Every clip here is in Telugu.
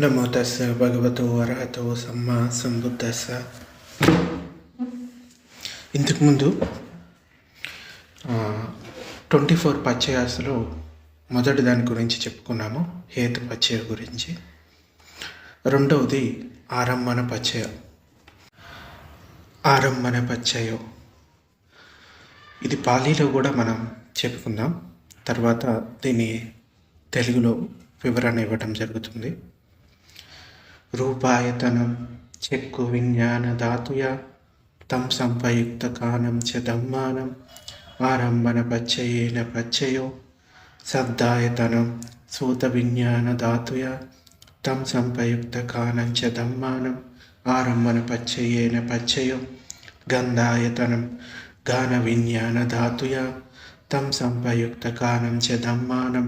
నమో తస్స భగవతో అర్హతో సమ్మా సంబుద్ధస్స ఇంతకుముందు ట్వంటీ ఫోర్ పచ్చయాసలో మొదటి దాని గురించి చెప్పుకున్నాము హేతు పచ్చయ గురించి. రెండవది ఆరంభన పచ్చయ. ఆరంభన పచ్చయో. ఇది పాలీలో కూడా మనం చెప్పుకుందాం తర్వాత దీన్ని తెలుగులో వివరణ ఇవ్వటం జరుగుతుంది. రూపాయతనం చెక్కు విజ్ఞాన ధాతుయ తం సంపయుక్త కానం చ దమ్మానం ఆరంభన పచ్చయేన పచ్చయో శబ్దాయతనం సూత విజ్ఞాన ధాతుయ తం సంపయుక్త కానం చ దమ్మానం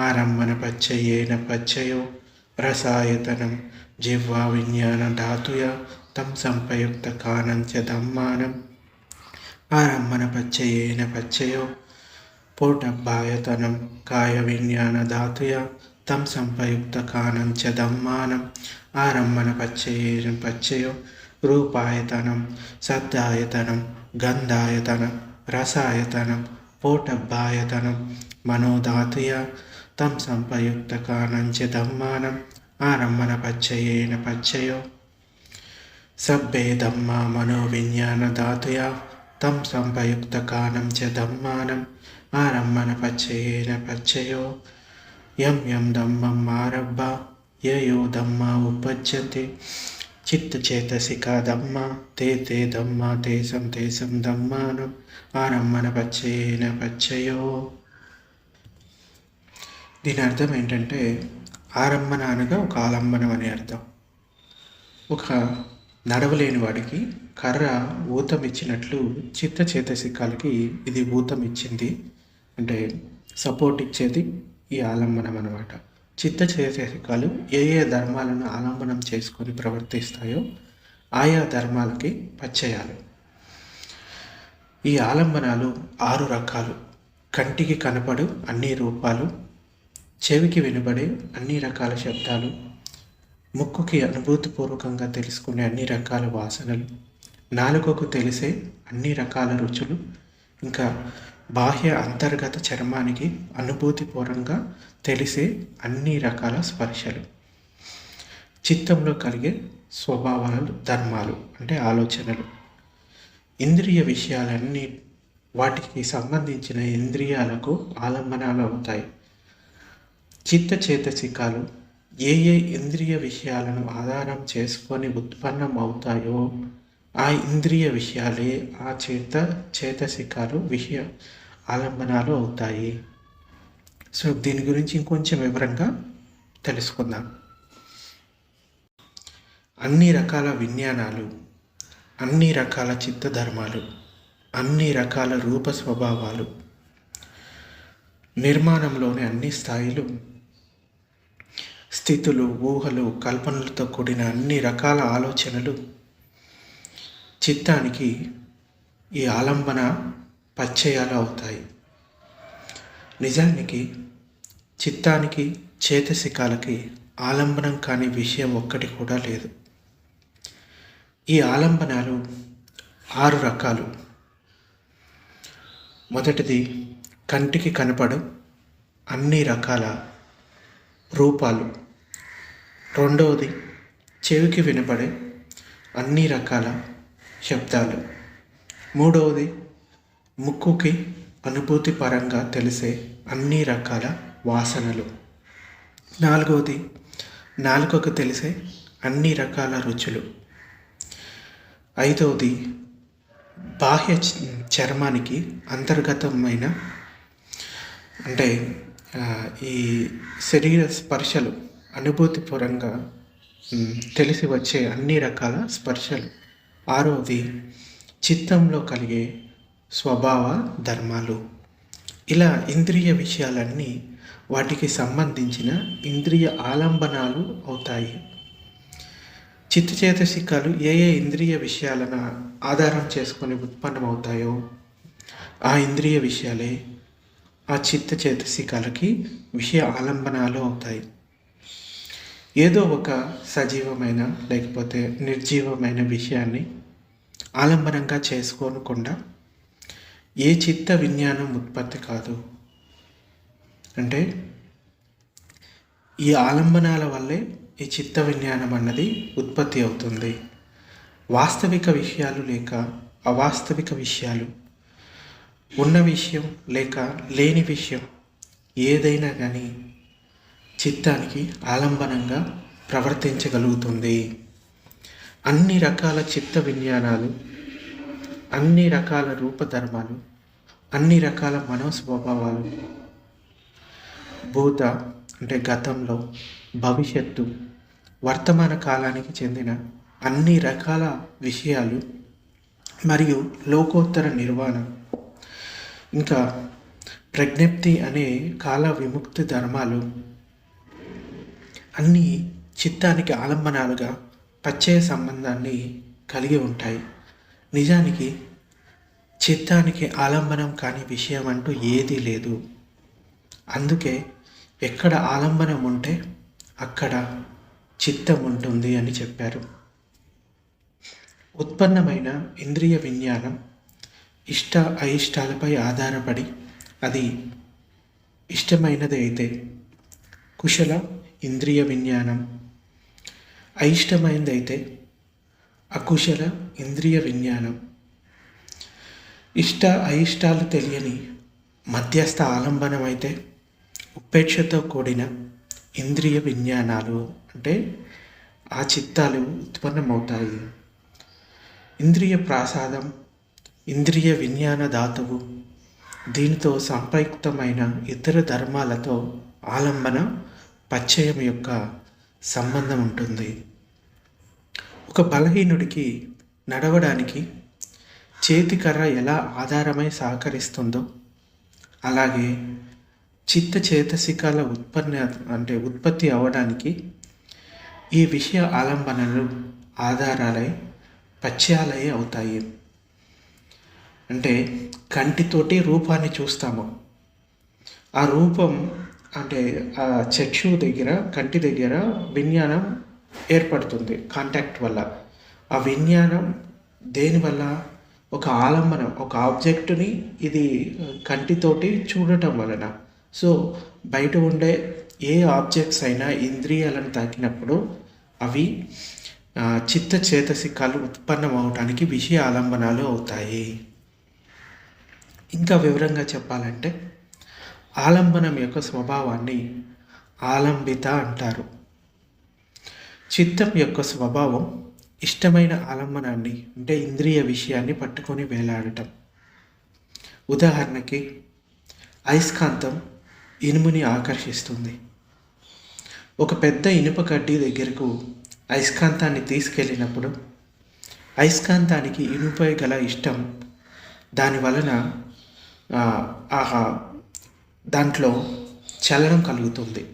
ఆరంభన పచ్చయేన పచ్చయో రసాయతనం జిహ్వా విజ్ఞాన ధాతుయ తం సంపయుక్త కానం చ దమ్మానం ఆరంభన పచ్చయేన పచ్చయో పోటబ్బాయతనం కాయ విజ్ఞాన ధాతుయ తం సంపయుక్త కానం చ దమ్మానం ఆరంభన పచ్చయేన పచ్చయో రూపాయతనం శబ్దాయతనం గంధాయతనం రసాయతనం పోటబ్బాయతనం మనోధాతుయ తం సంపయుక్త కానం చ దమ్మానం ఆరంభన పచ్చయేన పచ్చయో సబ్బే దమ్మా మనోవిజ్ఞాన ధాతుయా తం సంపయుక్త కానం చ దమ్మానం ఆరంభన పచ్చయేన పచ్చయో యం యం దమ్మం ఆరబ్బ యయో దమ్మా ఉపజ్యంతి చిత్తచేతసికా దమ్మ తే తే దమ్మ తేసం తేసం దమ్మానం ఆరంభన పచ్చయేన పచ్చయో దీని అర్థం ఏంటంటే ఆరంభన అనగా ఒక ఆలంబనం అనే అర్థం. ఒక నడవలేని వాడికి కర్ర ఊతం ఇచ్చినట్లు చిత్త చేతసికాలకి ఇది ఊతం ఇచ్చింది అంటే సపోర్ట్ ఇచ్చేది ఈ ఆలంబనం అనమాట చిత్త చేతసికాలు ఏ ఏ ధర్మాలను ఆలంబనం చేసుకొని ప్రవర్తిస్తాయో ఆయా ధర్మాలకి పచ్చయాలు. ఈ ఆలంబనాలు ఆరు రకాలు. కంటికి కనపడు అన్ని రూపాలు చెవికి వినబడే అన్ని రకాల శబ్దాలు ముక్కుకి అనుభూతిపూర్వకంగా తెలుసుకునే అన్ని రకాల వాసనలు నాలుకకు తెలిసే అన్ని రకాల రుచులు ఇంకా బాహ్య అంతర్గత చర్మానికి అనుభూతిపూర్వంగా తెలిసే అన్ని రకాల స్పర్శలు. చిత్తంలో కలిగే స్వభావాలు ధర్మాలు అంటే ఆలోచనలు. ఇంద్రియ విషయాలన్నీ వాటికి సంబంధించిన ఇంద్రియాలకు ఆలంబనాలు అవుతాయి. చిత్త చేతసికాలు ఏ ఏ ఇంద్రియ విషయాలను ఆధారం చేసుకొని ఉత్పన్నం అవుతాయో ఆ ఇంద్రియ విషయాలే ఆ చేత చేతసికాలు విషయ ఆలంబనాలు అవుతాయి. సో దీని గురించి ఇంకొంచెం వివరంగా తెలుసుకుందాం. అన్ని రకాల విజ్ఞానాలు అన్ని రకాల చిత్త ధర్మాలు అన్ని రకాల రూప స్వభావాలు నిర్మాణంలోని అన్ని స్థాయిలు స్థితులు ఊహలు కల్పనలతో కూడిన అన్ని రకాల ఆలోచనలు చిత్తానికి ఈ ఆలంబన పచ్చయాలు అవుతాయి. నిజానికి చిత్తానికి చేతసికాలకి ఆలంబనం కాని విషయం ఒక్కటి కూడా లేదు. ఈ ఆలంబనాలు ఆరు రకాలు. మొదటిది కంటికి కనపడం అన్ని రకాల రూపాలు. రెండవది చెవికి వినబడే అన్ని రకాల శబ్దాలు. మూడవది ముక్కుకి అనుభూతి పరంగా తెలిసే అన్ని రకాల వాసనలు. నాలుగవది నాలుకకు తెలిసే అన్ని రకాల రుచులు. ఐదవది బాహ్య చర్మానికి అంతర్గతమైన అంటే ఈ శరీర స్పర్శలు అనుభూతిపరంగా తెలిసి వచ్చే అన్ని రకాల స్పర్శలు. ఆరోది చిత్తంలో కలిగే స్వభావ ధర్మాలు. ఇలా ఇంద్రియ విషయాలన్నీ వాటికి సంబంధించిన ఇంద్రియ ఆలంబనాలు అవుతాయి. చిత్తచేతసికాలు ఏ ఏ ఇంద్రియ విషయాలను ఆధారం చేసుకొని ఉత్పన్నమవుతాయో ఆ ఇంద్రియ విషయాలే ఆ చిత్త చేతసికాలకి విషయ ఆలంబనాలు అవుతాయి. ఏదో ఒక సజీవమైన లేకపోతే నిర్జీవమైన విషయాన్ని ఆలంబనంగా చేసుకోనకుండా ఏ చిత్త విజ్ఞానం ఉత్పత్తి కాదు. అంటే ఈ ఆలంబనాల వల్లే ఈ చిత్త విజ్ఞానం అన్నది ఉత్పత్తి అవుతుంది. వాస్తవిక విషయాలు లేక అవాస్తవిక విషయాలు ఉన్న విషయం లేక లేని విషయం ఏదైనా కానీ చిత్తానికి ఆలంబనంగా ప్రవర్తించగలుగుతుంది. అన్ని రకాల చిత్త విజ్ఞానాలు అన్ని రకాల రూపధర్మాలు అన్ని రకాల మనోస్వభావాలు భూత అంటే గతంలో భవిష్యత్తు వర్తమాన కాలానికి చెందిన అన్ని రకాల విషయాలు మరియు లోకోత్తర నిర్వాణం ఇంకా ప్రజ్ఞప్తి అనే కాల విముక్తి ధర్మాలు అన్నీ చిత్తానికి ఆలంబనాలుగా పచ్చయ సంబంధాన్ని కలిగి ఉంటాయి. నిజానికి చిత్తానికి ఆలంబనం కాని విషయం అంటూ ఏదీ లేదు. అందుకే ఎక్కడ ఆలంబనం ఉంటే అక్కడ చిత్తం ఉంటుంది అని చెప్పారు. ఉత్పన్నమైన ఇంద్రియ విజ్ఞానం ఇష్ట అయిష్టాలపై ఆధారపడి అది ఇష్టమైనది అయితే కుశల ఇంద్రియ విజ్ఞానం. అయిష్టమైనది అయితే అకుశల ఇంద్రియ విజ్ఞానం. ఇష్ట అయిష్టాలు తెలియని మధ్యస్థ ఆలంబనమైతే ఉపేక్షతో కూడిన ఇంద్రియ విజ్ఞానాలు అంటే ఆ చిత్తాలు ఉత్పన్నమవుతాయి. ఇంద్రియ ప్రాసాదం ఇంద్రియ విజ్ఞాన ధాతువు. దీనితో సంపయుక్తమైన ఇతర ధర్మాలతో ఆలంబన పచ్చయం యొక్క సంబంధం ఉంటుంది. ఒక బలహీనుడికి నడవడానికి చేతికర్ర ఎలా ఆధారమై సహకరిస్తుందో అలాగే చిత్త చేతసికాల ఉత్పన్న అంటే ఉత్పత్తి అవ్వడానికి ఈ విషయ ఆలంబనలు ఆధారాలై పచ్యాలై అవుతాయి. అంటే కంటితోటి రూపాన్ని చూస్తాము. ఆ రూపం అంటే ఆ చక్షు దగ్గర కంటి దగ్గర విజ్ఞానం ఏర్పడుతుంది కాంటాక్ట్ వల్ల. ఆ విజ్ఞానం దేనివల్ల ఒక ఆలంబనం ఒక ఆబ్జెక్టుని ఇది కంటితోటి చూడటం వలన. సో బయట ఉండే ఏ ఆబ్జెక్ట్స్ అయినా ఇంద్రియాలను తాకినప్పుడు అవి చిత్త చేతసికాలు ఉత్పన్నం అవడానికి విషయ ఆలంబనాలు అవుతాయి. ఇంకా వివరంగా చెప్పాలంటే ఆలంబనం యొక్క స్వభావాన్ని ఆలంబిత అంటారు. చిత్తం యొక్క స్వభావం ఇష్టమైన ఆలంబనాన్ని అంటే ఇంద్రియ విషయాన్ని పట్టుకొని వేలాడటం. ఉదాహరణకి అయస్కాంతం ఇనుముని ఆకర్షిస్తుంది. ఒక పెద్ద ఇనుప కడ్డీ దగ్గరకు అయస్కాంతాన్ని తీసుకెళ్ళినప్పుడు అయస్కాంతానికి ఇనుపై గల ఇష్టం దాని వలన దాంట్లో చలనం కలుగుతుంది.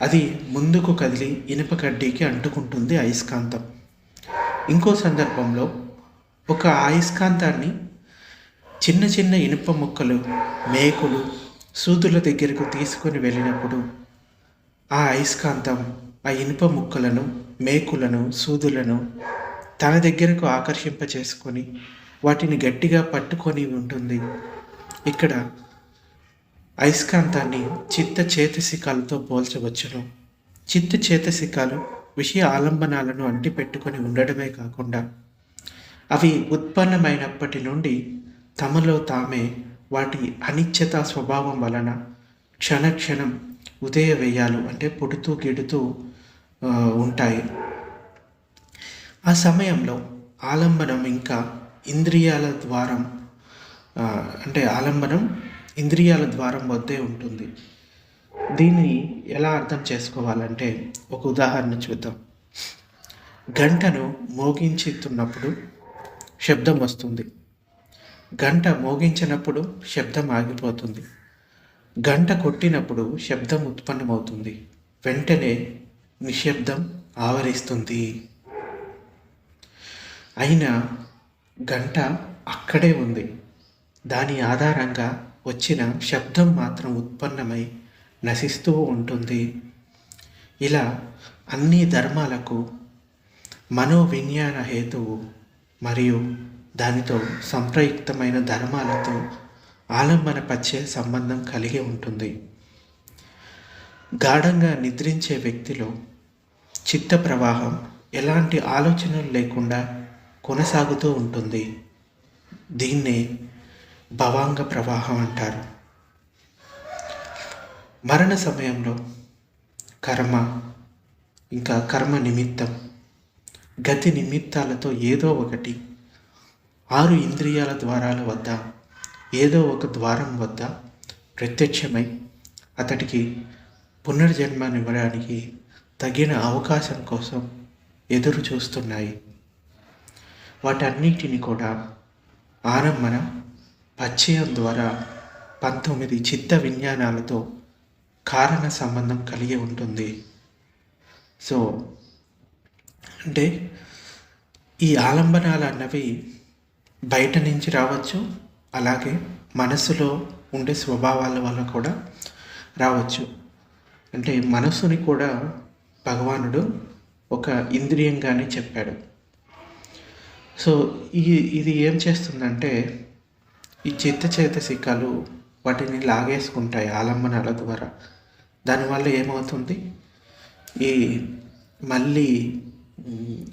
అది ముందుకు కదిలి ఇనుప కడ్డీకి అంటుకుంటుంది అయస్కాంతం. ఇంకో సందర్భంలో ఒక అయస్కాంతాన్ని చిన్న చిన్న ఇనుప ముక్కలు మేకులు సూదుల దగ్గరకు తీసుకొని వెళ్ళినప్పుడు ఆ అయస్కాంతం ఆ ఇనుప ముక్కలను మేకులను సూదులను తన దగ్గరకు ఆకర్షింప చేసుకొని వాటిని గట్టిగా పట్టుకొని ఉంటుంది. ఇక్కడ అయస్కాంతాన్ని చిత్త చేతసికాలతో పోల్చవచ్చును. చిత్త చేతసికాలు విషయ ఆలంబనాలను అంటిపెట్టుకొని ఉండడమే కాకుండా అవి ఉత్పన్నమైనప్పటి నుండి తమలో తామే వాటి అనిశ్చిత స్వభావం వలన క్షణక్షణం ఉదయ వేయాలు అంటే పుడుతూ గిడుతూ ఉంటాయి. ఆ సమయంలో ఆలంబనం ఇంకా ఇంద్రియాల ద్వారా అంటే ఆలంబనం ఇంద్రియాల ద్వారం వద్దే ఉంటుంది. దీన్ని ఎలా అర్థం చేసుకోవాలంటే ఒక ఉదాహరణ చూద్దాం. గంటను మోగించుతున్నప్పుడు శబ్దం వస్తుంది. గంట మోగించినప్పుడు శబ్దం ఆగిపోతుంది. గంట కొట్టినప్పుడు శబ్దం ఉత్పన్నమవుతుంది. వెంటనే నిశ్శబ్దం ఆవరిస్తుంది. అయినా గంట అక్కడే ఉంది. దాని ఆధారంగా వచ్చిన శబ్దం మాత్రం ఉత్పన్నమై నశిస్తూ ఉంటుంది. ఇలా అన్ని ధర్మాలకు మనోవిజ్ఞాన హేతువు మరియు దానితో సంప్రయుక్తమైన ధర్మాలతో ఆలంబన పచ్చే సంబంధం కలిగి ఉంటుంది. గాఢంగా నిద్రించే వ్యక్తిలో చిత్త ప్రవాహం ఎలాంటి ఆలోచనలు లేకుండా కొనసాగుతూ ఉంటుంది. దీన్నే భవాంగ ప్రవాహం అంటారు. మరణ సమయంలో కర్మ ఇంకా కర్మ నిమిత్తం గతి నిమిత్తాలతో ఏదో ఒకటి ఆరు ఇంద్రియాల ద్వారాల వద్ద ఏదో ఒక ద్వారం వద్ద ప్రత్యక్షమై అతడికి పునర్జన్మనివ్వడానికి తగిన అవకాశం కోసం ఎదురు చూస్తున్నాయి వాటన్నిటిని కూడా ఆరంభన పరిచయం ద్వారా పంతొమ్మిది చిత్త విజ్ఞానాలతో కారణ సంబంధం కలిగి ఉంటుంది. సో అంటే ఈ ఆలంబనాలు అన్నవి బయట నుంచి రావచ్చు అలాగే మనసులో ఉండే స్వభావాల వల్ల కూడా రావచ్చు. అంటే మనసుని కూడా భగవానుడు ఒక ఇంద్రియంగానే చెప్పాడు. సో ఈ ఇది ఏం చేస్తుందంటే ఈ చిత్త చేతసికాలు వాటిని లాగేసుకుంటాయి ఆలంబనాల ద్వారా. దానివల్ల ఏమవుతుంది? ఈ మళ్ళీ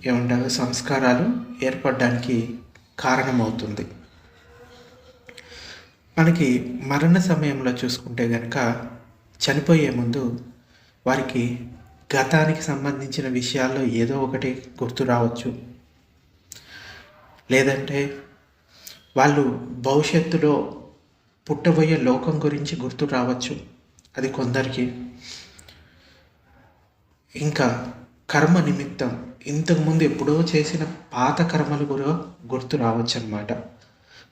ఏమంటారు సంస్కారాలు ఏర్పడడానికి కారణమవుతుంది. మనకి మరణ సమయంలో చూసుకుంటే కనుక చనిపోయే ముందు వారికి గతానికి సంబంధించిన విషయాల్లో ఏదో ఒకటి గుర్తు రావచ్చు. లేదంటే వాళ్ళు భవిష్యత్తులో పుట్టబోయే లోకం గురించి గుర్తు రావచ్చు. అది కొందరికి. ఇంకా కర్మ నిమిత్తం ఇంతకుముందు ఎప్పుడో చేసిన పాత కర్మలు కూడా గుర్తు రావచ్చు అన్నమాట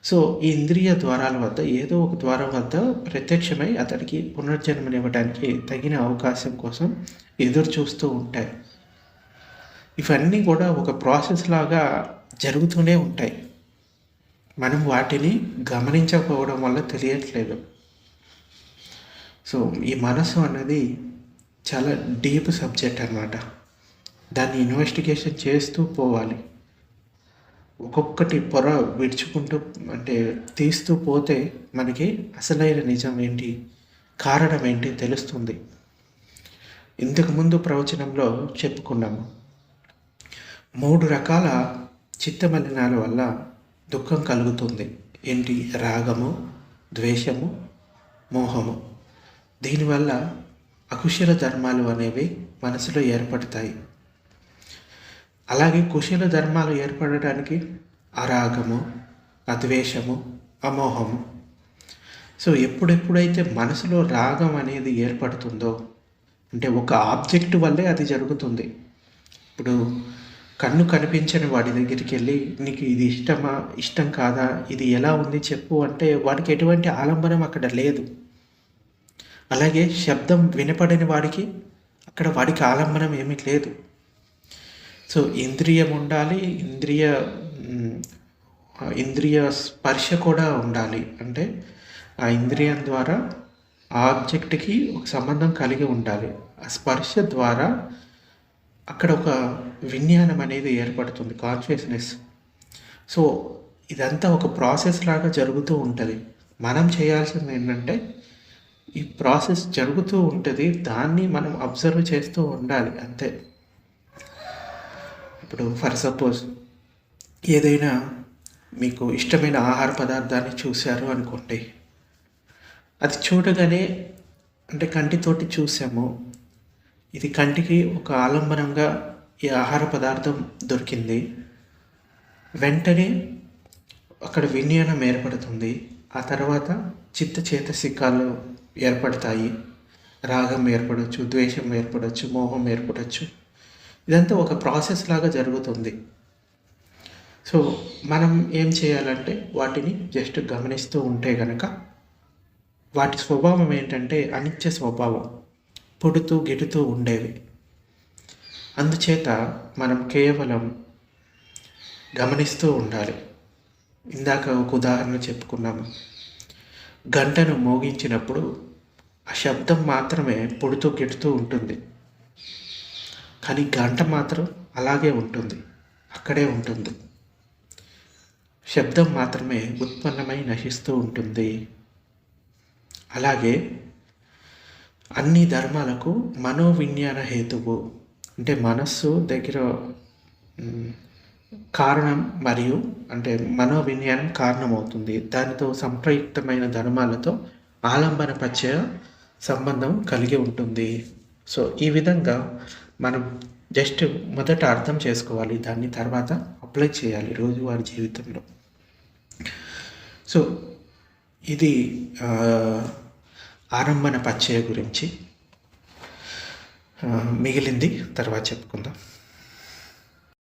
సో ఈ ఇంద్రియ ద్వారాల వద్ద ఏదో ఒక ద్వారం వద్ద ప్రత్యక్షమై అతడికి పునర్జన్మనివ్వడానికి తగిన అవకాశం కోసం ఎదురు చూస్తూ ఉంటాయి. ఇవన్నీ కూడా ఒక ప్రాసెస్ లాగా జరుగుతూనే ఉంటాయి. మనం వాటిని గమనించకపోవడం వల్ల తెలియట్లేదు. సో ఈ మనసు అన్నది చాలా డీప్ సబ్జెక్ట్ అన్నమాట. దాన్ని ఇన్వెస్టిగేషన్ చేస్తూ పోవాలి. ఒక్కొక్కటి పొర విడుచుకుంటూ అంటే తీస్తూ పోతే మనకి అసలైన నిజం ఏంటి కారణం ఏంటి తెలుస్తుంది. ఇంతకుముందు ప్రవచనంలో చెప్పుకున్నాము. మూడు రకాల చిత్తమలినాల వల్ల దుఃఖం కలుగుతుంది. ఏంటి? రాగము ద్వేషము మోహము. దీనివల్ల అకుశల ధర్మాలు అనేవి మనసులో ఏర్పడతాయి. అలాగే కుశల ధర్మాలు ఏర్పడటానికి అరాగము అద్వేషము అమోహము. సో ఎప్పుడెప్పుడైతే మనసులో రాగం అనేది ఏర్పడుతుందో అంటే ఒక ఆబ్జెక్ట్ వల్లే అది జరుగుతుంది. ఇప్పుడు కన్ను కనిపించని వాడి దగ్గరికి వెళ్ళి నీకు ఇది ఇష్టమా? ఇష్టం కాదా? ఇది ఎలా ఉంది చెప్పు అంటే వాడికి ఎటువంటి ఆలంబనం అక్కడ లేదు. అలాగే శబ్దం వినపడని వాడికి అక్కడ వాడికి ఆలంబనం ఏమీ లేదు. సో ఇంద్రియం ఉండాలి ఇంద్రియ ఇంద్రియ స్పర్శ కూడా ఉండాలి. అంటే ఆ ఇంద్రియం ద్వారా ఆ ఆబ్జెక్ట్కి ఒక సంబంధం కలిగి ఉండాలి. ఆ స్పర్శ ద్వారా అక్కడ ఒక విజ్ఞానం అనేది ఏర్పడుతుంది కాన్షియస్నెస్ సో ఇదంతా ఒక ప్రాసెస్ లాగా జరుగుతూ ఉంటుంది. మనం చేయాల్సింది ఏంటంటే ఈ ప్రాసెస్ జరుగుతూ ఉంటుంది దాన్ని మనం అబ్జర్వ్ చేస్తూ ఉండాలి అంతే. ఇప్పుడు ఫర్ సపోజ్ ఏదైనా మీకు ఇష్టమైన ఆహార పదార్థాన్ని చూశారు అనుకోండి అది చూడగానే అంటే కంటితోటి చూసాము ఇది కంటికి ఒక ఆలంబనంగా ఈ ఆహార పదార్థం దొరికింది. వెంటనే అక్కడ వినియోగం ఏర్పడుతుంది. ఆ తర్వాత చిత్త చేతసికాలు ఏర్పడతాయి. రాగం ఏర్పడవచ్చు ద్వేషం ఏర్పడవచ్చు మోహం ఏర్పడవచ్చు ఇదంతా ఒక ప్రాసెస్ లాగా జరుగుతుంది. సో మనం ఏం చేయాలంటే వాటిని జస్ట్ గమనిస్తూ ఉంటే గనక వాటి స్వభావం ఏంటంటే అనిత్య స్వభావం. పుడుతూ గిడుతూ ఉండేవి. అందుచేత మనం కేవలం గమనిస్తూ ఉండాలి. ఇందాక ఒక ఉదాహరణ చెప్పుకున్నాము గంటను మోగించినప్పుడు ఆ శబ్దం మాత్రమే పుడుతూ గిడుతూ ఉంటుంది. కానీ గంట మాత్రం అలాగే ఉంటుంది. అక్కడే ఉంటుంది. శబ్దం మాత్రమే ఉత్పన్నమై నశిస్తూ ఉంటుంది. అలాగే అన్ని ధర్మాలకు మనోవిజ్ఞాన హేతువు. అంటే మనస్సు దగ్గర కారణం మరియు అంటే మనోవిజ్ఞానం కారణమవుతుంది. దానితో సంప్రయుక్తమైన ధర్మాలతో ఆలంబన ప్రత్యయ సంబంధం కలిగి ఉంటుంది. సో ఈ విధంగా మనం జస్ట్ మొదట అర్థం చేసుకోవాలి. దాన్ని తర్వాత అప్లై చేయాలి రోజువారి జీవితంలో. సో ఇది ఆరంభన పచ్చయ గురించి మిగిలింది తర్వాత చెప్పుకుందాం.